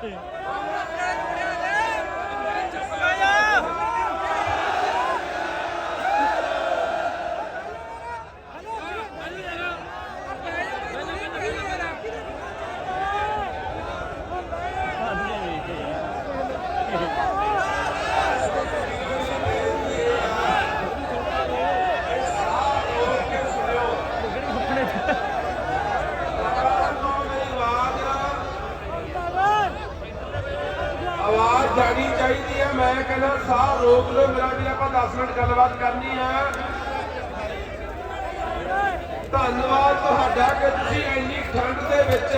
네. ਜਾਣੀ ਚਾਹੀਦੀ ਹੈ। ਮੈਂ ਕਹਿੰਦਾ ਸਾਹ ਰੋਕ ਲਓ। ਮੇਰਾ ਵੀ ਆਪਾਂ 10 ਮਿੰਟ ਗੱਲਬਾਤ ਕਰਨੀ ਹੈ। ਧੰਨਵਾਦ ਤੁਹਾਡਾ ਕਿ ਤੁਸੀਂ ਇੰਨੀ ਠੰਡ ਦੇ ਵਿੱਚ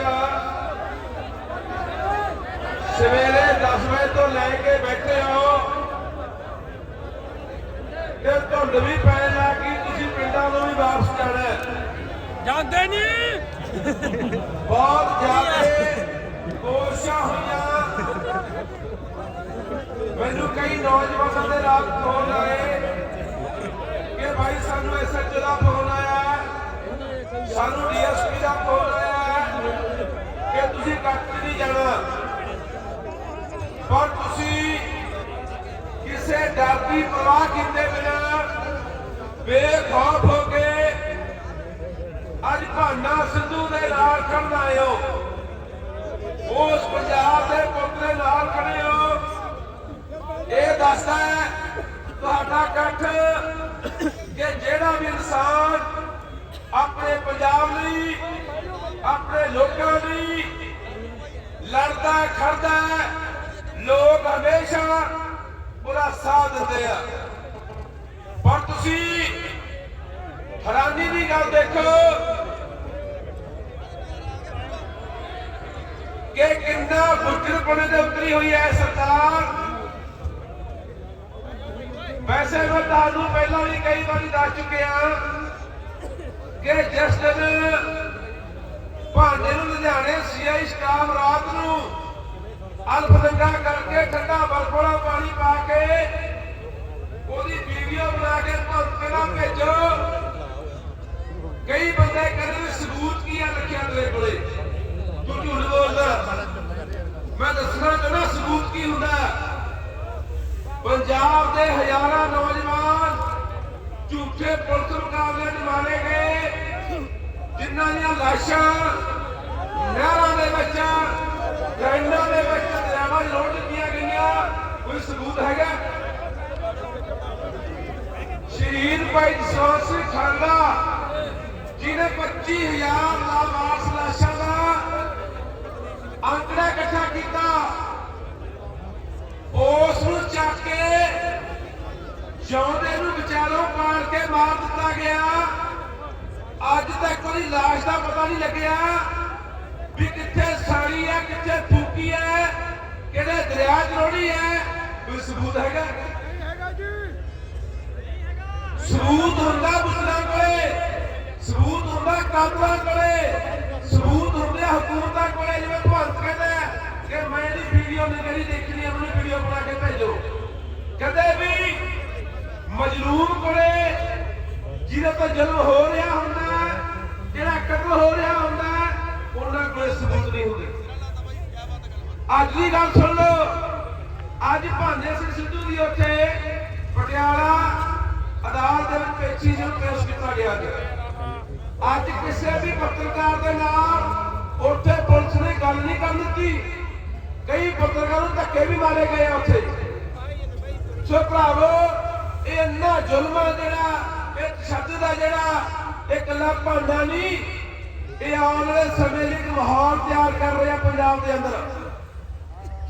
ਸਵੇਰੇ 10 ਵਜੇ ਤੋਂ ਲੈ ਕੇ ਬੈਠੇ ਹੋ। ਤੇ ਧੁੰਦ ਵੀ ਪੈਣ ਲੱਗ ਤੁਸੀਂ ਪਿੰਡਾਂ ਨੂੰ ਵੀ ਵਾਪਸ ਜਾਣਾ ਜਾਂਦੇ ਨਹੀਂ ਬਹੁਤ ਜ਼ਿਆਦਾ ਕੋਸ਼ਿਸ਼ਾਂ ਹੋਈਆਂ ਮੈਨੂੰ ਕਈ ਨੌਜਵਾਨਾਂ ਦੇ ਨਾਲ ਫੋਨ ਆਏ ਕਿ ਭਾਈ ਸਾਨੂੰ ਐਸਐਚਓ ਦਾ ਫੋਨ ਆਇਆ ਸਾਨੂੰ ਡੀਐਸਪੀ ਦਾ ਫੋਨ ਆਇਆ ਕਿ ਤੁਸੀਂ ਕੱਟ ਨਹੀਂ ਜਾਣਾ। ਪਰ ਤੁਸੀਂ ਕਿਸੇ ਡਰ ਦੀ ਪਰਵਾਹ ਕੀਤੇ ਬਿਨਾਂ ਬੇਖੌਫ ਹੋ ਕੇ ਅੱਜ ਭਾਨਾ ਸਿੱਧੂ ਦੇ ਨਾਲ ਖੜਨ ਆਏ ਉਸ ਪੰਜਾਬ ਦੇ ਪੁੱਤ ਦੇ ਨਾਲ ਖੜੇ ਹੋ। ਇਹ ਦੱਸਦਾ ਹੈ, ਤੁਹਾਡਾ ਇਕੱਠ ਕਿ ਜਿਹੜਾ ਵੀ ਇਨਸਾਨ ਆਪਣੇ ਪੰਜਾਬ ਲਈ, ਆਪਣੇ ਲੋਕਾਂ ਲਈ ਲੜਦਾ, ਖੜਦਾ ਲੋਕ ਹਮੇਸ਼ਾ ਪੂਰਾ ਸਾਥ ਦਿੰਦੇ ਆ। ਪਰ ਤੁਸੀਂ ਹੈਰਾਨੀ ਦੀ ਗੱਲ ਦੇਖੋ ਕਿ ਕਿੰਨਾ ਬੁੱਝੜਪਣੇ ਦੇ ਉਤਰੀ ਹੋਈ ਹੈ ਸਰਕਾਰ। ਵੈਸੇ ਮੈਂ ਤੁਹਾਨੂੰ ਪਹਿਲਾਂ ਵੀ ਕਈ ਵਾਰੀ ਦੱਸ ਚੁੱਕਿਆ ਕਿ ਜਿਸ ਦਿਨ ਭਾਂਡੇ ਨੂੰ ਲੁਧਿਆਣੇ ਸੀਆਈ ਸਟਾਫ ਰਾਤ ਨੂੰ ਅਲਫਦੰਗਾ ਕਰਕੇ ਠੰਡਾ ਬਰਫ ਪਾਣੀ ਪਾ ਕੇ ਉਹਦੀ ਵੀਡੀਓ ਬਣਾ ਕੇ ਤੁਹਾਨੂੰ ਪਹਿਲਾਂ ਭੇਜੋ ਕਈ ਬੰਦੇ ਕਹਿੰਦੇ ਸਬੂਤ ਕੀ ਆ ਰੱਖਿਆ ਤੇਰੇ ਕੋਲੇ? ਤੂੰ ਝੂਠ ਬੋਲਦਾ। ਮੈਂ ਦੱਸਣਾ ਚਾਹੁੰਦਾ ਸਬੂਤ ਕੀ ਹੁੰਦਾ? ਪੰਜਾਬ ਦੇ ਹਜ਼ਾਰਾਂ ਨੌਜਵਾਨ ਝੂਠੇ ਪੁਲਿਸ ਮੁਕਾਬਲੇ 'ਚ ਮਾਰੇ ਗਏ ਜਿਨ੍ਹਾਂ ਦੀਆਂ ਲਾਸ਼ਾਂ ਨਹਿਰਾਂ ਦੇ ਵਿੱਚ ਗੈਂਡਾਂ ਦੇ ਵਿੱਚ ਦਰਿਆਵਾਂ 'ਚ ਰੋੜ ਦਿੱਤੀਆਂ ਗਈਆਂ। ਕੋਈ ਸਬੂਤ ਹੈਗਾ? ਸ਼ਹੀਦ ਭਾਈ ਜਸਵੰਤ ਸਿੰਘ ਖਾਲੜਾ ਜਿਹਨੇ 25000 ਲਾਵਾਰਸ ਲਾਸ਼ਾਂ ਦਾ ਅੰਕੜਾ ਇਕੱਠਾ ਕੀਤਾ। ਉਸ ਨੂੰ ਚੱਕ ਕੇ ਜਿਉਂਦੇ ਨੂੰ ਵਿਚਾਰੋਂ ਪਾੜ ਕੇ ਮਾਰ ਦਿੱਤਾ ਗਿਆ। ਅੱਜ ਤੱਕ ਉਹਦੀ ਲਾਸ਼ ਦਾ ਪਤਾ ਨਹੀਂ ਲੱਗਿਆ ਵੀ ਕਿੱਥੇ ਸਾੜੀ ਹੈ, ਕਿੱਥੇ ਫੂਕੀ ਹੈ, ਕਿਹੜੇ ਦਰਿਆ 'ਚ ਰੋੜੀ ਹੈ। ਕੋਈ ਸਬੂਤ ਹੈਗਾ? ਸਬੂਤ ਹੁੰਦਾ ਮੁਸਲਾਂ ਕੋਲੇ, ਸਬੂਤ ਹੁੰਦਾ ਕਾਤਲਾਂ ਕੋਲੇ, ਸਬੂਤ ਹੁੰਦੇ ਹਕੂਮਤਾਂ ਕੋਲੇ, ਜਿਵੇਂ ਭਗਤ ਕਹਿੰਦਾ ਕਿ ਮੈਂ ਇਹਦੀ ਵੀਡੀਓ ਨਹੀਂ ਕਰੀ ਦੇਖਣੀ ਹੈ ਵੀਡੀਓ ਬਣਾ ਕੇ ਭੇਜੋ। ਕਦੇ ਵੀ ਮਜਲੂਮ ਕੋਲੇ ਜਿਹਦੇ ਤੋਂ ਜ਼ੁਲਮ ਹੋ ਰਿਹਾ ਹੁੰਦਾ, ਜਿਹੜਾ ਕਤਲ ਹੋ ਰਿਹਾ ਹੁੰਦਾ, ਉਹਨਾਂ ਕੋਲੇ ਸਬੂਤ ਨਹੀਂ ਹੁੰਦੇ। ਅੱਜ ਦੀ ਗੱਲ ਸੁਣ ਲਓ, ਅੱਜ ਭਾਨੇ ਸਿੰਘ ਸਿੱਧੂ ਦੀ ਉੱਥੇ ਪਟਿਆਲਾ ਅਦਾਲਤ ਦੇ ਵਿੱਚ ਪੇਸ਼ੀ ਜਿਹਨੂੰ ਪੇਸ਼ ਕੀਤਾ ਗਿਆ ਅੱਜ। ਕਿਸੇ ਵੀ ਪੱਤਰਕਾਰ ਦੇ ਨਾਲ ਉੱਥੇ ਪੁਲਿਸ ਨੇ ਗੱਲ ਨਹੀਂ ਕਰਨ ਦਿੱਤੀ। ਕਈ ਪੱਤਰਕਾਰਾਂ ਨੂੰ ਧੱਕੇ ਵੀ ਮਾਰੇ ਗਏ ਆ ਉੱਥੇ। ਸੋ ਭਰਾਵੋ, ਇਹ ਇੰਨਾ ਜ਼ੁਲਮ ਹੈ ਜਿਹੜਾ, ਇਹ ਤਸ਼ੱਦਦ ਦਾ ਜਿਹੜਾ, ਇਹ ਇਕੱਲਾ ਭਾਂਡਾ ਨਹੀਂ। ਇਹ ਆਉਣ ਵਾਲੇ ਸਮੇਂ ਲਈ ਮਾਹੌਲ ਤਿਆਰ ਕਰ ਰਿਹਾ ਪੰਜਾਬ ਦੇ ਅੰਦਰ।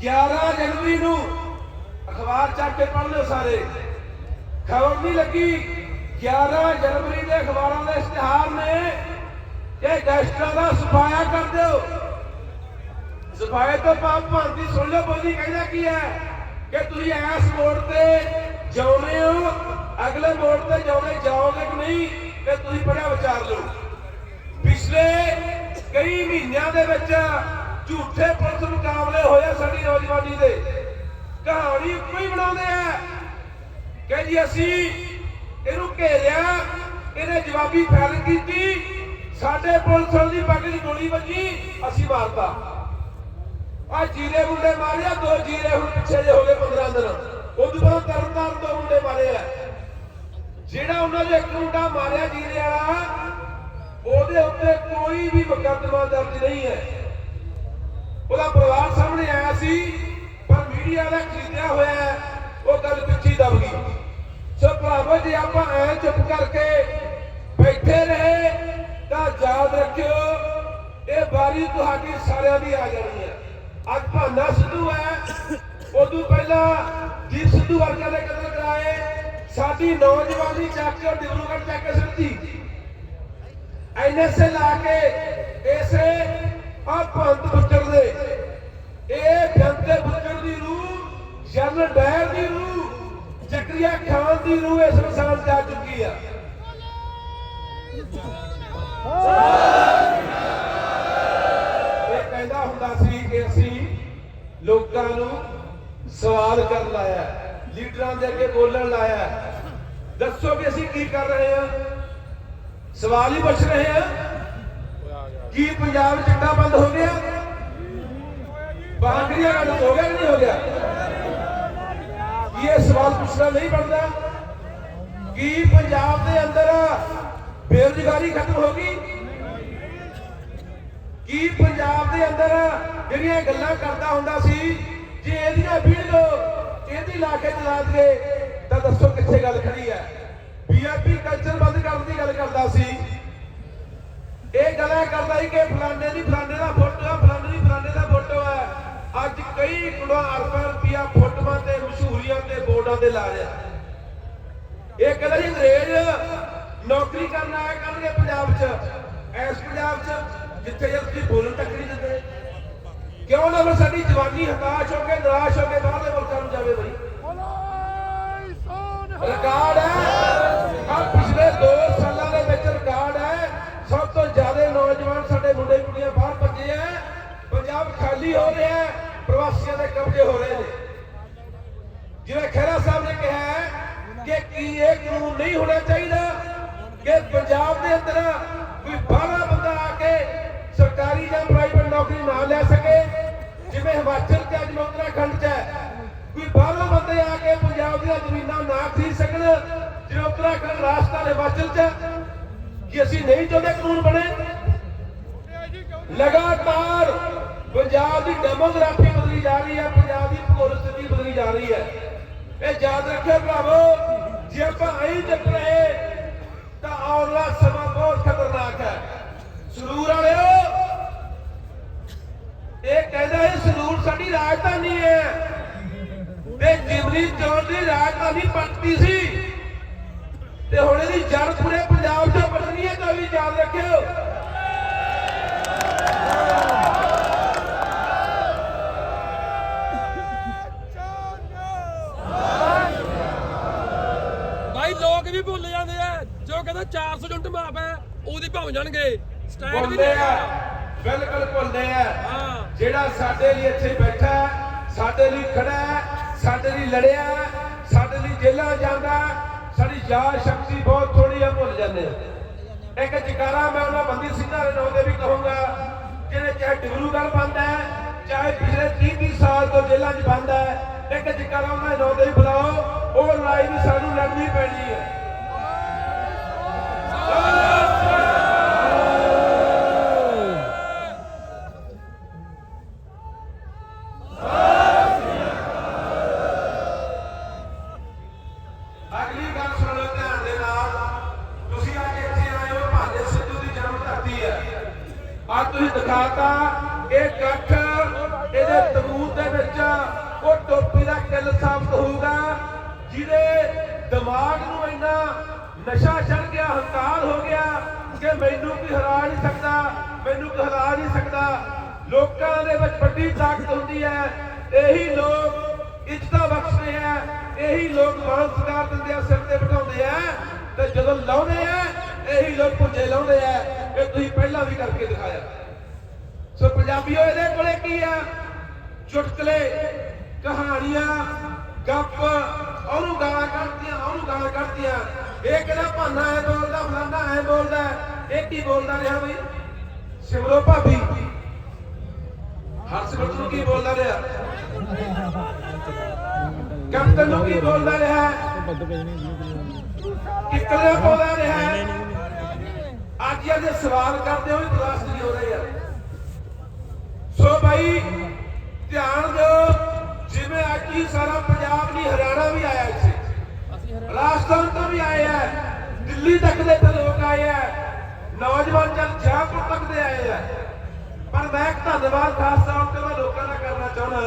11 ਜਨਵਰੀ ਨੂੰ ਅਖਬਾਰ ਚੱਕ ਕੇ ਪੜ੍ਹ ਲਿਓ ਸਾਰੇ। ਖਬਰ ਨਹੀਂ ਲੱਗੀ 11 ਜਨਵਰੀ ਦੇ ਅਖਬਾਰਾਂ ਦੇ ਇਸ਼ਤਿਹਾਰ ਨੇ। ਇਹ ਗੈਸਟਰਾਂ ਦਾ ਸਫਾਇਆ ਕਰ ਦਿਓ। ਸਫਾਇਆ ਤੋਂ ਪਾਪ ਭਾਂਤੀ ਸੁਣ ਲਓ ਬੋਲੀ, ਕਹਿੰਦਾ ਕੀ ਹੈ? ਕਿ ਤੁਸੀਂ ਐਸ ਮੋੜ ਤੇ ਜਾਉਨੇ ਹੋ, ਅਗਲੇ ਮੋੜ ਤੇ ਜਾਉਨੇ ਜਾਓਗੇ ਕਿ ਨਹੀਂ, ਤੇ ਤੁਸੀਂ ਪੜਿਆ ਵਿਚਾਰ ਲਓ। ਪਿਛਲੇ ਕਈ ਮਹੀਨਿਆਂ ਦੇ ਵਿੱਚ ਝੂਠੇ ਪੁਲਿਸ ਮੁਕਾਬਲੇ ਹੋਏ ਸਾਡੀ ਨੌਜਵਾਨੀ ਦੇ। ਕਹਾਣੀ ਇੱਕੋ ਹੀ ਬਣਾਉਂਦੇ ਆ ਕਿ ਜੀ ਅਸੀਂ ਇਹਨੂੰ ਘੇਰਿਆ, ਇਹਨੇ ਜਵਾਬੀ ਫੈਲ ਕੀਤੀ, ਸਾਡੇ ਪੁਲਿਸ ਦੀ ਪੱਗ ਦੀ ਗੋਲੀ ਵੱਜੀ, ਅਸੀਂ ਮਾਰਤਾ। ਆ ਜੀਰੇ ਮੁੰਡੇ ਮਾਰਿਆ ਦੋ ਜੀਰੇ ਹੁਣ ਪਿੱਛੇ ਜੇ ਹੋ ਗਏ 15 ਦਿਨ। ਉਦੋਂ ਬਾਅਦ ਤਰਨ ਤਾਰਨ ਦੋ ਮੁੰਡੇ ਮਾਰੇ ਆ। ਜਿਹੜਾ ਉਹਨਾਂ ਨੇ ਇੱਕ ਮੁੰਡਾ ਮਾਰਿਆ ਜੀਰੇ ਵਾਲਾ, ਉਹਦੇ ਉੱਤੇ ਕੋਈ ਵੀ ਮੁਕੱਦਮਾ ਦਰਜ ਨਹੀਂ ਹੈ। ਉਹਦਾ ਪਰਿਵਾਰ ਸਾਹਮਣੇ ਆਇਆ ਸੀ, ਪਰ ਮੀਡੀਆ ਦਾ ਖਰੀਦਿਆ ਹੋਇਆ ਉਹ ਗੱਲ ਪਿੱਛੇ ਦਬ ਗਈ। ਸੋ ਭਰਾਵੋ, ਜੇ ਆਪਾਂ ਐ ਚੁੱਪ ਕਰਕੇ ਬੈਠੇ ਰਹੇ, ਤਾਂ ਯਾਦ ਰੱਖਿਓ, ਇਹ ਵਾਰੀ ਤੁਹਾਡੀ ਸਾਰਿਆਂ ਦੀ ਆ ਜਾਣੀ ਹੈ। ਅੱਜ ਭਾਨਾ ਸਿੱਧੂ ਹੈ। ਉਦੋਂ ਪਹਿਲਾਂ ਦੀਪ ਸਿੱਧੂ ਵਰਗਾ ਦੇ ਕਤਲ ਕਰਾਏ। ਸਾਡੀ ਨੌਜਵਾਨੀ ਚੱਕ ਕੇ ਡਿਬਰੂਗੜ੍ਹ ਚੱਕ ਕੇ ਸਿੱਧੀ। ਐਨਐਸਏ ਲਾ ਕੇ ਇਸੇ ਆ ਭੰਤ ਬੁੱਚੜ ਦੇ। ਇਹ ਜੰਤੇ ਬੁੱਚੜ ਦੀ ਰੂਹ, ਜਨ ਡੈਰ ਦੀ ਰੂਹ, ਜ਼ਕਰੀਆ ਖਾਨ ਦੀ ਰੂਹ ਇਸ ਮਸਾਲ ਜਾ ਚੁੱਕੀ ਆ। ਲੋਕਾਂ ਨੂੰ ਸਵਾਲ ਕਰਨ ਲਾਇਆ ਲੀਡਰਾਂ ਦੇ ਅੱਗੇ ਬੋਲਣ ਲਾਇਆ ਦੱਸੋ ਕਿ ਅਸੀਂ ਕੀ ਕਰ ਰਹੇ ਹਾਂ? ਸਵਾਲ ਹੀ ਪੁੱਛ ਰਹੇ ਹਾਂ। ਕੀ ਪੰਜਾਬ ਚ ਬੰਦ ਹੋ ਗਿਆ? ਬਾਂਗੜੀਆਂ ਬੰਦ ਹੋ ਗਿਆ ਕਿ ਨਹੀਂ ਹੋ ਗਿਆ? ਇਹ ਸਵਾਲ ਪੁੱਛਣਾ ਨਹੀਂ ਬਣਦਾ? ਕੀ ਪੰਜਾਬ ਦੇ ਅੰਦਰ ਬੇਰੁਜ਼ਗਾਰੀ ਖਤਮ ਹੋ ਗਈ? ਕੀ ਪੰਜਾਬ ਦੇ ਅੰਦਰ ਜਿਹੜੀਆਂ ਗੱਲਾਂ ਕਰਦਾ ਹੁੰਦਾ ਸੀ, ਜੇ ਇਹਦੀਆਂ ਵੀਡੀਓ ਇਹਦੀ ਲਾ ਕੇ ਚਲਾ ਦਈਏ ਤਾਂ ਦੱਸੋ ਕਿੱਥੇ ਗੱਲ ਖੜੀ ਹੈ? ਬੀਆਰਪੀ ਕਲਚਰ ਬੰਦ ਕਰਨ ਦੀ ਗੱਲ ਕਰਦਾ ਸੀ। ਇਹ ਗੱਲਾਂ ਕਰਦਾ ਸੀ ਕਿ ਫਲਾਣੇ ਦੀ ਫਲਾਣੇ ਦਾ ਫੋਟੋ ਹੈ ਫਲਾਣੇ ਦੀ ਫਲਾਣੇ ਦਾ ਫੋਟੋ ਹੈ ਅੱਜ ਕਈ ਗੁਣਾ ਅਰਬਾਂ ਰੁਪਇਆ ਫੋਟੋਆਂ ਤੇ ਮਸ਼ਹੂਰੀਆਂ ਤੇ ਬੋਰਡਾਂ ਤੇ ਲਾ ਰਿਹਾ। ਇਹ ਕਹਿੰਦਾ ਜੀ ਅੰਗਰੇਜ਼ ਨੌਕਰੀ ਕਰਨ ਆਇਆ ਕਰਨਗੇ ਪੰਜਾਬ 'ਚ। ਐਸ ਪੰਜਾਬ 'ਚ ਜਿੱਥੇ ਜੇ ਤੁਸੀਂ ਬੋਲਣ ਤੱਕ ਨਹੀਂ ਦਿੰਦੇ। ਕਿਉਂ ਨਾ ਫਿਰ ਸਾਡੀ ਜਵਾਨੀ ਹਤਾਸ਼ ਹੋ ਕੇ, ਨਿਰਾਸ਼ ਹੋ ਕੇ ਬਾਹਰਲੇ ਮੁਲਕਾਂ ਨੂੰ ਜਾਵੇ ਬਈ। ਰਿਕਾਰਡ ਹੈ। ਆ ਪਿਛਲੇ 2 ਸਾਲਾਂ ਦੇ ਵਿੱਚ ਰਿਕਾਰਡ ਹੈ। ਸਭ ਤੋਂ ਜ਼ਿਆਦਾ ਨੌਜਵਾਨ ਸਾਡੇ ਮੁੰਡੇ ਕੁੜੀਆਂ ਬਾਹਰ ਭੱਜੇ ਆ ਪੰਜਾਬ ਖਾਲੀ ਹੋ ਰਿਹਾ ਹੈ। ਪ੍ਰਵਾਸੀਆਂ ਦੇ ਕਬਜ਼ੇ ਹੋ ਰਹੇ ਨੇ। ਜਿਵੇਂ ਖਹਿਰਾ ਸਾਹਿਬ ਨੇ ਕਿਹਾ ਹੈ ਕਿ ਕੀ ਇਹ ਕਾਨੂੰਨ ਨਹੀਂ ਹੋਣਾ ਚਾਹੀਦਾ ਕਿ ਪੰਜਾਬ ਦੇ ਅੰਦਰ ਕੋਈ ਬਾਹਰਲਾ ਸਰਕਾਰੀ ਜਾਂ ਪ੍ਰਾਈਵੇਟ ਨੌਕਰੀ ਨਾ ਲੈ ਸਕੇ, ਜਿਵੇਂ ਹਿਮਾਚਲ ਤੇ ਅੱਜ ਉੱਤਰਾਖੰਡ 'ਚ ਹੈ। ਕੋਈ ਬਾਹਰਲਾ ਬੰਦੇ ਆ ਕੇ ਪੰਜਾਬ ਦੀਆਂ ਜ਼ਮੀਨਾਂ ਨਾ ਖਰੀਦ ਸਕਣ ਜਿਵੇਂ ਉੱਤਰਾਖੰਡ ਰਾਜਸਥਾਨ ਹਿਮਾਚਲ 'ਚ ਹੈ। ਅਸੀਂ ਨਹੀਂ ਚਾਹੁੰਦੇ ਕਾਨੂੰਨ ਬਣੇ। ਲਗਾਤਾਰ ਪੰਜਾਬ ਦੀ ਡੈਮੋਗ੍ਰਾਫੀ ਬਦਲੀ ਜਾ ਰਹੀ ਹੈ, ਪੰਜਾਬ ਦੀ ਭੂਗੋਲਿਕ ਸਥਿਤੀ ਬਦਲੀ ਜਾ ਰਹੀ ਹੈ। ਇਹ ਯਾਦ ਰੱਖਿਓ ਭਰਾਵੋ, ਜੇ ਆਪਾਂ ਐਂ ਚੱਕ ਰਹੇ, ਤਾਂ ਆਉਣ ਵਾਲਾ ਸਮਾਂ ਬਹੁਤ ਖਤਰਨਾਕ ਹੈ। ਸਰੂਰ ਵਾਲਿਓ ਇਹ ਕਹਿੰਦਾ ਇਹ ਸਰੂਰ ਸਾਡੀ ਰਾਜਧਾਨੀ ਹੈ। ਤੇ ਜਿਮਨੀ ਚੌਂਕ ਦੀ ਰਾਜਧਾਨੀ ਬਣਦੀ ਸੀ। ਤੇ ਹੁਣ ਇਹਦੀ ਜੜ ਪੂਰੇ ਪੰਜਾਬ 'ਚ ਬਦਲਣੀ ਹੈ, ਤਾਂ ਵੀ ਯਾਦ ਰੱਖਿਓ। ਭਾਈ ਲੋਕ ਵੀ ਭੁੱਲ ਜਾਂਦੇ ਆ। ਜੋ ਕਹਿੰਦਾ 400 ਯੂਨਿਟ ਮਾਫ ਹੈ, ਉਹਦੀ ਭੁੱਲ ਜਾਣਗੇ। ਭੁੱਲਦੇ ਆ। ਬਿਲਕੁਲ ਭੁੱਲਦੇ ਆ। ਜਿਹੜਾ ਸਾਡੇ ਲਈ ਇੱਥੇ ਬੈਠਾ ਸਾਡੇ ਲਈ ਖੜਾ ਸਾਡੇ ਲਈ ਲੜਿਆ ਸਾਡੇ ਲਈ ਜੇਲ੍ਹਾਂ ਜਾਂਦਾ ਸਾਡੀ ਯਾਦ ਸ਼ਕਤੀ ਬਹੁਤ ਥੋੜੀ ਆ ਭੁੱਲ ਜਾਂਦੇ ਆ। ਇੱਕ ਜਕਾਰਾ ਮੈਂ ਉਹਨਾਂ ਬੰਦੀ ਸਿੰਘਾਂ ਦੇ ਨਾਂ ਤੇ ਵੀ ਕਹੂੰਗਾ ਜਿਹੜੇ ਚਾਹੇ ਡਿਬਰੂਗੜ੍ਹ ਬੰਦ ਹੈ ਚਾਹੇ ਪਿਛਲੇ 30 30 ਸਾਲ ਤੋਂ ਜੇਲ੍ਹਾਂ 'ਚ ਬੰਦ ਹੈ ਇੱਕ ਜਕਾਰਾ ਉਹਨਾਂ ਦੇ ਨਾਂ ਵੀ ਬੁਲਾਓ ਉਹ ਲੜਾਈ ਵੀ ਸਾਨੂੰ ਲੜਨੀ ਪੈਣੀ ਹੈ। ਅੱਜ ਤੁਸੀਂ ਦਿਖਾਤਾ ਇਹ ਇਕੱਠ ਇਹਦੇ ਤਬੂਤ ਦੇ ਵਿੱਚ ਉਹ ਟੋਪੀ ਦਾ ਕਿੱਲ ਸਾਬਤ ਹੋਊਗਾ, ਜਿਹਦੇ ਦਿਮਾਗ ਨੂੰ ਇੰਨਾ ਨਸ਼ਾ ਚੜ ਗਿਆ, ਹੰਕਾਰ ਹੋ ਗਿਆ ਕਿ ਮੈਨੂੰ ਕੋਈ ਹਰਾ ਨਹੀਂ ਸਕਦਾ, ਮੈਨੂੰ ਕੋਈ ਹਰਾ ਨਹੀਂ ਸਕਦਾ। ਲੋਕਾਂ ਦੇ ਵਿੱਚ ਵੱਡੀ ਤਾਕਤ ਹੁੰਦੀ ਹੈ, ਇਹੀ ਲੋਕ ਇੱਜ਼ਤਾਂ ਬਖਸ਼ਦੇ ਆ ਇਹੀ ਲੋਕ ਮਾਨ ਸਤਿਕਾਰ ਦਿੰਦੇ ਆ, ਸਿਰ ਤੇ ਬਿਠਾਉਂਦੇ ਆ, ਤੇ ਜਦੋਂ ਲਾਉਂਦੇ ਆ, ਇਹੀ ਲੋਕ ਪੁੱਜੇ ਲਾਉਂਦੇ ਆ ਇਹ ਤੁਸੀਂ ਪਹਿਲਾਂ ਵੀ ਕਰਕੇ ਦਿਖਾਇਆ ਸੋ ਪੰਜਾਬੀਓ, ਇਹਦੇ ਕੋਲੇ ਕੀ ਆ? ਚੁਟਕਲੇ, ਕਹਾਣੀਆਂ, ਗੱਪ, ਉਹਨੂੰ ਗਾਲਾਂ ਕੱਢਦੀਆਂ, ਉਹਨੂੰ ਗਾਲਾਂ ਕੱਢਦੀਆਂ। ਇਹ ਕਿਹੜਾ ਭਾਨਾ ਐ ਬੋਲਦਾ, ਫਲਾਨਾ ਐ ਬੋਲਦਾ? ਇਹ ਕੀ ਬੋਲਦਾ ਰਿਹਾ ਬਈ? ਸਿਮਰੋ ਭਾਬੀ। ਹਰਸਿਮਰਤ ਨੂੰ ਕੀ ਬੋਲਦਾ ਰਿਹਾ? ਕੈਪਟਨ ਨੂੰ ਕੀ ਬੋਲਦਾ ਰਿਹਾ? ਕਿੱਕਲੇ ਬੋਲਦਾ ਰਿਹਾ? ਅੱਜ ਇਹ ਸਵਾਲ ਕਰਦੇ ਹੋਏ ਬਰਦਾਸ਼ਤ ਨਹੀਂ ਹੋ ਰਹੇ ਆ। ਭਾਈ ਧਿਆਨ ਦਿਓ ਜਿਵੇਂ ਅੱਜ ਹੀ ਸਾਰਾ ਪੰਜਾਬ ਨਹੀਂ ਹਰਿਆਣਾ ਵੀ ਆਇਆ ਇੱਥੇ। ਰਾਜਸਥਾਨ ਤੋਂ ਵੀ ਆਏ ਆ ਦਿੱਲੀ ਤੱਕ ਦੇ ਇੱਥੇ ਲੋਕ ਆਏ ਆ ਨੌਜਵਾਨ ਜਨ ਜੈਪੁਰ ਤੱਕ ਦੇ ਆਏ ਆ। ਪਰ ਮੈਂ ਇੱਕ ਧੰਨਵਾਦ ਖਾਸ ਤੌਰ ਤੇ ਮੈਂ ਲੋਕਾਂ ਦਾ ਕਰਨਾ ਚਾਹੁੰਦਾ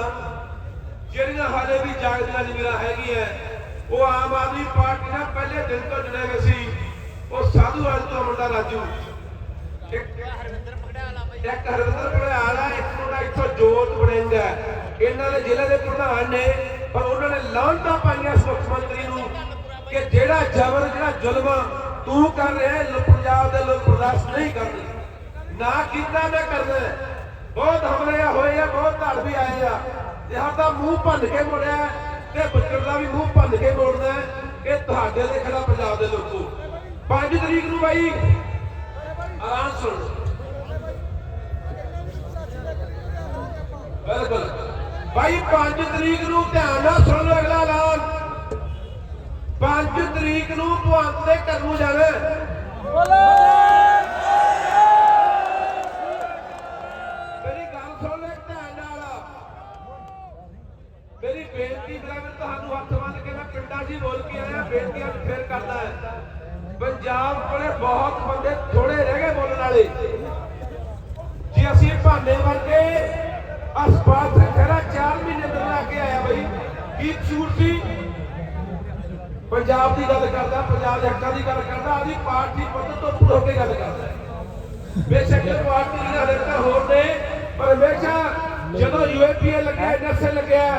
ਜਿਹੜੀਆਂ ਹਾਲੇ ਵੀ ਜਾਗਦੀਆਂ ਜ਼ਮੀਰਾਂ ਹੈਗੀਆਂ ਉਹ ਆਮ ਆਦਮੀ ਪਾਰਟੀ ਨਾਲ ਪਹਿਲੇ ਦਿਨ ਤੋਂ ਜੁੜੇ ਹੋਏ ਸੀ ਉਹ ਸਾਧੂ ਰਾਜ ਤੋਂ ਮੁੰਡਾ ਰਾਜੂ। ਇੱਕ ਇੱਕ ਹਰਿੰਦਰ ਆ ਇੱਕ ਮੁੰਡਾ ਇੱਥੋਂ ਜੋਤ ਵੜਿੰਗ ਹੈ। ਇਹਨਾਂ ਦੇ ਜ਼ਿਲ੍ਹੇ ਦੇ ਪ੍ਰਧਾਨ ਨੇ, ਪਰ ਉਹਨਾਂ ਨੇ ਲਾਂਟਾ ਪਾਈਆਂ ਇਸ ਮੰਤਰੀ ਨੂੰ ਕਿ ਜਿਹੜਾ ਜ਼ਬਰ, ਜਿਹੜਾ ਜ਼ੁਲਮ ਤੂੰ ਕਰ ਰਿਹਾ ਪੰਜਾਬ ਦੇ ਲੋਕ ਬਰਦਾਸ਼ਤ ਨਹੀਂ ਕਰਦੇ ਨਾ ਕੀਤਾ ਮੈਂ ਕਰਨਾ ਬਹੁਤ ਹਮਲੇ ਹੋਏ ਆ, ਬਹੁਤ ਧੜ ਵੀ ਆਏ ਆ। ਤੇ ਸਾਡਾ ਮੂੰਹ ਭੰਨ ਕੇ ਮੋੜਿਆ ਤੇ ਬੱਚੜ ਦਾ ਵੀ ਮੂੰਹ ਭੰਨ ਕੇ ਮੋੜਨਾ ਹੈ। ਤੁਹਾਡੇ ਦੇ ਖੜਾ ਪੰਜਾਬ ਦੇ ਲੋਕੋ। 5 ਤਰੀਕ ਨੂੰ ਬਾਈ ਆਰਾਮ ਸੁਣ। ਬਿਲਕੁਲ। ਭਾਈ 5 ਤਰੀਕ ਨੂੰ ਧਿਆਨ ਨਾਲ ਸੁਣ ਲਓ ਅਗਲਾ ਐਲਾਨ। 5 ਤਰੀਕ ਨੂੰ ਭਗਵੰਤ ਦੇ ਘਰ ਨੂੰ ਜਾਣਾ ਹੈ। ਮੇਰੀ ਗੱਲ ਸੁਣ ਲੈ ਧਿਆਨ ਨਾਲ। ਮੇਰੀ ਬੇਨਤੀ ਬਰਾਬਰ ਤੁਹਾਨੂੰ ਹੱਥ ਬੰਨ ਕੇ ਮੈਂ ਪਿੰਡਾਂ ਹੀ ਬੋਲ ਕੇ ਆਇਆ ਬੇਨਤੀ ਅੱਜ ਫੇਰ ਕਰਦਾ ਹੈ। ਪੰਜਾਬ ਕੋਲੇ ਬਹੁਤ ਬੰਦੇ ਥੋੜੇ ਰਹਿ ਗਏ ਬੋਲਣ ਵਾਲੇ। ਜੇ ਅਸੀਂ ਭਾਨੇ ਵਰਗੇ ਹਸਪਤਾਲ ਖੜਾ 4 ਮਹੀਨੇ ਤੋਂ ਲਾ ਕੇ ਆਇਆ ਬਈ, ਕੀ ਕਸੂਰ ਸੀ? ਪੰਜਾਬ ਦੀ ਗੱਲ ਕਰਦਾ, ਪੰਜਾਬ ਦੇ ਹੱਕਾਂ ਦੀ ਗੱਲ ਕਰਦਾ, ਆਦੀ ਪਾਰਟੀ ਪੱਧਰ ਤੋਂ ਉੱਪਰ ਹੋ ਕੇ ਗੱਲ ਕਰਦਾ। ਬੇਸ਼ੱਕ ਪਾਰਟੀ ਦੀਆਂ ਹਰਕਤਾਂ ਹੋਰ ਨੇ, ਪਰ ਹਮੇਸ਼ਾ ਜਦੋਂ ਯੂਏਪੀਏ ਲੱਗਿਆ ਐਨਐਸਏ ਲੱਗਿਆ,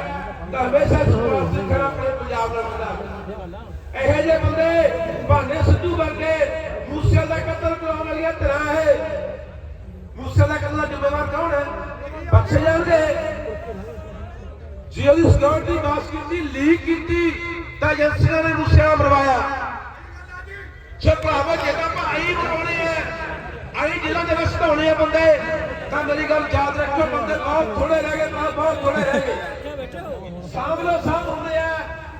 ਤਾਂ ਹਮੇਸ਼ਾ ਸੁਭਾਸ਼ ਸਿੰਘ ਖੜਾ ਆਪਣੇ ਪੰਜਾਬ ਨਾਲ ਖੜਾ ਇਹੋ ਜਿਹੇ ਬੰਦੇ ਭਾਨੇ ਸਿੱਧੂ ਵਰਗੇ ਮੂਸੇ ਦਾ ਕਤਲ ਕਰਾਉਣ ਵਾਲੀਆਂ ਧਿਰਾਂ ਹੈ ਮੂਸੇ ਦਾ ਕਤਲ ਦਾ ਜ਼ਿੰਮੇਵਾਰ ਕੌਣ ਹੈ? ਬਖਸ਼ੇ ਜਾਣਗੇ। ਜੇ ਉਹਦੀ ਸਿਕਿਉਰਿਟੀ ਬਾਸ ਕੀਤੀ ਲੀਕ ਕੀਤੀ, ਤਾਂ ਏਜੰਸੀਆਂ ਨੇ ਮੂਸਿਆ ਮਰਵਾਇਆ। ਜੇ ਭਰਾਵਾ ਜਿਹੜਾ ਭਾਈ ਮਰਵਾਉਣੇ ਆ, ਆਈ ਜ਼ਿਲ੍ਹਾ ਦੇ ਵਿੱਚ ਧਾਉਣੇ ਆ ਬੰਦੇ, ਤਾਂ ਮੇਰੀ ਗੱਲ ਯਾਦ ਰੱਖੋ ਬੰਦੇ ਬਹੁਤ ਥੋੜੇ ਰਹਿ ਗਏ ਬਹੁਤ ਥੋੜੇ ਰਹਿ ਗਏ। ਸਾਹਮਣੇ ਸਾਹ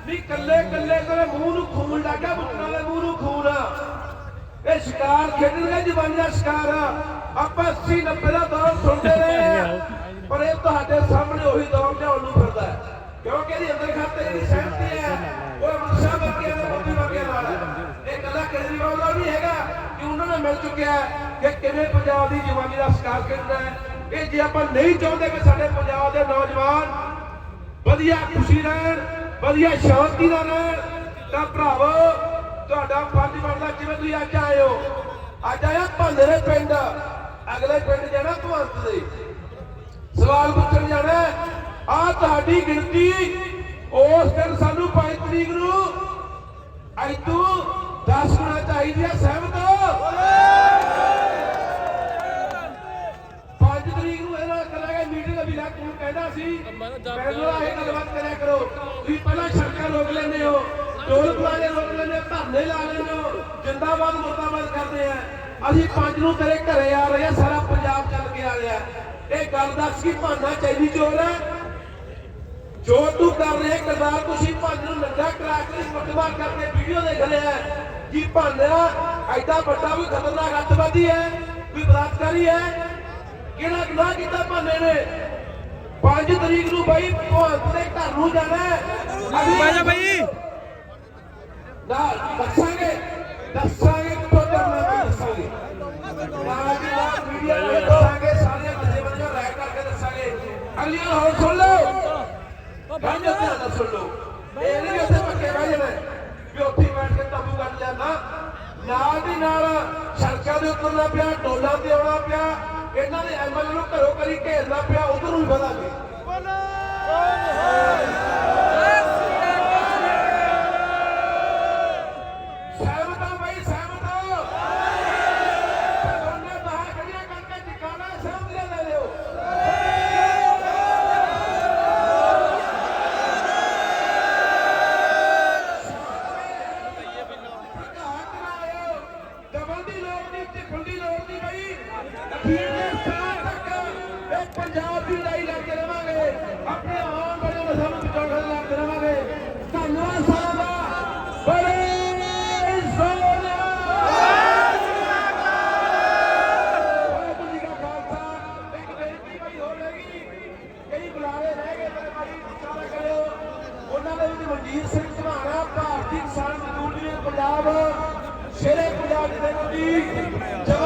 ਵੀ ਕੱਲੇ ਕੱਲੇ ਤੇਰੇ ਮੂੰਹ ਨੂੰ ਖੂਨ ਲੱਗਾ, ਬੁੱਟਾਂ ਦੇ ਮੂੰਹ ਨੂੰ ਖੂਨ। ਆ ਇਹ ਸ਼ਿਕਾਰ ਖੇਡਣਗੇ ਜਵਾਨੀ ਦਾ ਸ਼ਿਕਾਰ ਆਪਾਂ 80 90 ਦਾ ਦੌਰ ਸੁਣਦੇ ਰਹੇ ਪਰ ਇਹ ਤੁਹਾਡੇ ਸਾਹਮਣੇ ਉਹੀ ਦੌਰ ਲਿਆਉਣ ਨੂੰ ਫਿਰਦਾ ਕਿਉਂਕਿ ਇਹਦੀ ਅੰਦਰ ਖਾਤੇ ਜਿਹੜੀ ਸਹਿਮਤੀ ਹੈ, ਉਹ ਮਨਸ਼ਾ ਵਰਗਿਆਂ ਦੇ ਮੋਦੀ ਵਰਗਿਆਂ ਨਾਲ ਇਹ ਕੱਲਾ ਕੇਜਰੀਵਾਲ ਦਾ ਨਹੀਂ ਹੈਗਾ ਕਿ ਉਹਨਾਂ ਨੇ ਮਿਲ ਚੁੱਕਿਆ ਕਿ ਕਿਵੇਂ ਪੰਜਾਬ ਦੀ ਜਵਾਨੀ ਦਾ ਸ਼ਿਕਾਰ ਖੇਡਣਾ ਹੈ। ਇਹ ਜੇ ਆਪਾਂ ਨਹੀਂ ਚਾਹੁੰਦੇ ਕਿ ਸਾਡੇ ਪੰਜਾਬ ਦੇ ਨੌਜਵਾਨ ਵਧੀਆ, ਖੁਸ਼ੀ ਰਹਿਣ ਵਧੀਆ ਸ਼ਾਂਤੀ ਨਾਲ ਰਹਿਣ। ਤਾਂ ਭਰਾਵੋ ਤੁਹਾਡਾ ਫਰਜ਼ ਬਣਦਾ ਜਿਵੇਂ ਤੁਸੀਂ ਅੱਜ ਆਏ ਹੋ। ਅੱਜ ਆਇਆ ਭਾਂਦਰੇ ਪਿੰਡ। ਅਗਲੇ ਪਿੰਡ ਜਾਣਾ ਭਵੰਤ ਦੇ। ਸਵਾਲ ਪੁੱਛਣ ਜਾਣਾ ਆ ਤੁਹਾਡੀ ਗਿਣਤੀ ਉਸ ਦਿਨ ਸਾਨੂੰ 5 ਤਰੀਕ ਨੂੰ ਅੱਜ ਤੋਂ 10 ਗੁਣਾ ਚਾਹੀਦੀ ਹੈ ਸਹਿਮਤ 5 ਤਰੀਕ ਨੂੰ ਇਹਨਾਂ ਕਰਾਂਗੇ ਮੀਟਿੰਗ ਅਭੀ ਲੱਗ ਤੂੰ ਕਹਿੰਦਾ ਸੀ। ਮੈਨੂੰ ਇਹ ਗੱਲਬਾਤ ਕਰਿਆ ਕਰੋ ਤੁਸੀਂ ਪਹਿਲਾਂ ਸੜਕਾਂ ਰੋਕ ਲੈਂਦੇ ਹੋ ਟੋਲ ਪਲਾਜ਼ੇ ਰੋਕ ਲੈਂਦੇ ਹੋ ਧਰਨੇ ਲਾ ਲੈਂਦੇ ਹੋ ਜਿੰਦਾਬਾਦ ਮੁਰਦਾਬਾਦ ਕਰਦੇ ਆ। ਅਸੀਂ ਪੰਜ ਨੂੰ ਤੇਰੇ ਘਰੇ ਆ ਰਹੇ ਆ, ਸਾਰਾ ਪੰਜਾਬ ਚੱਲ ਕੇ ਆ ਰਿਹਾ। ਇਹ ਗੱਲ ਦੱਸ ਕੀ ਭਾਨਾ ਚਾਹੀਦੀ ਚੋਰ ਹੈ? ਜੋ ਤੂੰ ਕਰ ਰਿਹਾ, ਕਰਦਾਰ ਤੁਸੀਂ ਪੰਜ ਨੂੰ ਨੰਗਾ ਕਰਾ ਕੇ ਮੁਕਦਮਾ ਕਰਕੇ ਵੀਡੀਓ ਦੇਖ ਰਿਹਾ ਕੀ ਭਾਨਾ, ਐਡਾ ਵੱਡਾ ਵੀ ਖਤਰਨਾਕ ਅੱਤਵਾਦੀ ਹੈ? ਕੋਈ ਬਲਾਤਕਾਰੀ ਹੈ? ਕਿਹੜਾ ਗੁਨਾਹ ਕੀਤਾ ਭਾਨੇ ਨੇ? 5 ਤਰੀਕ ਨੂੰ ਬਾਈ ਭਗਵੰਤ ਦੇ ਘਰ ਨੂੰ ਜਾਣਾ ਹੈ। ਬਾਈ ਨਾ, ਦੱਸਾਂਗੇ ਦੱਸਾਂਗੇ ਕਿੱਥੋਂ ਕਰਨਾ ਦੱਸਾਂਗੇ। ਨਾਲ ਦੀ ਨਾਲ ਵੀਡੀਓ ਨਾਲ ਦੱਸਾਂਗੇ ਸਾਰੇ ਬੰਦੇ ਬੰਦੇ ਕਰਕੇ ਦੱਸਾਂਗੇ। ਅਗਲੀਆਂ ਹੋਰ ਸੁਣ ਲਓ। ਗੱਲ ਧਿਆਨ ਸੁਣ ਲਓ। ਇਹ ਨਹੀਂ ਉੱਥੇ ਪੱਕੇ ਬਹਿ ਜਾਣਾ। ਵੀ ਉੱਥੇ ਬੈਠ ਕੇ ਤੰਬੂ ਕੱਢ ਲਿਆ ਨਾਲ ਦੀ ਨਾਲ ਸੜਕਾਂ ਦੇ ਉਤਰਨਾ ਪਿਆ, ਟੋਲਾਂ ਤੇ ਆਉਣਾ ਪਿਆ। ਇਹਨਾਂ ਦੇ ਐਮਐਲਏ ਨੂੰ ਘਰੋਂ ਕਰੀ ਘੇਰਨਾ ਪਿਆ, ਉਧਰ ਨੂੰ ਵਧਾਂਗੇ। ਸਹਿਮਤ ਆਪਣੇ ਆਉਣ ਵਾਲੇ ਨਸਾਂ ਨੂੰ ਬਚਾਉਣ ਦਾ ਲਾਭ ਦੇਵਾਂਗੇ ਧੰਨਵਾਦ ਸਾਰਿਆਂ ਦਾ ਬੜੇ ਮਨਜੀਤ ਸਿੰਘ ਧਵਾਰਾ ਭਾਰਤੀ ਕਿਸਾਨ ਮਜ਼ਦੂਰ ਯੂਨੀਅਨ ਪੰਜਾਬ, ਸ਼ੇਰੇ ਪੰਜਾਬ ਦੇ ਜੀ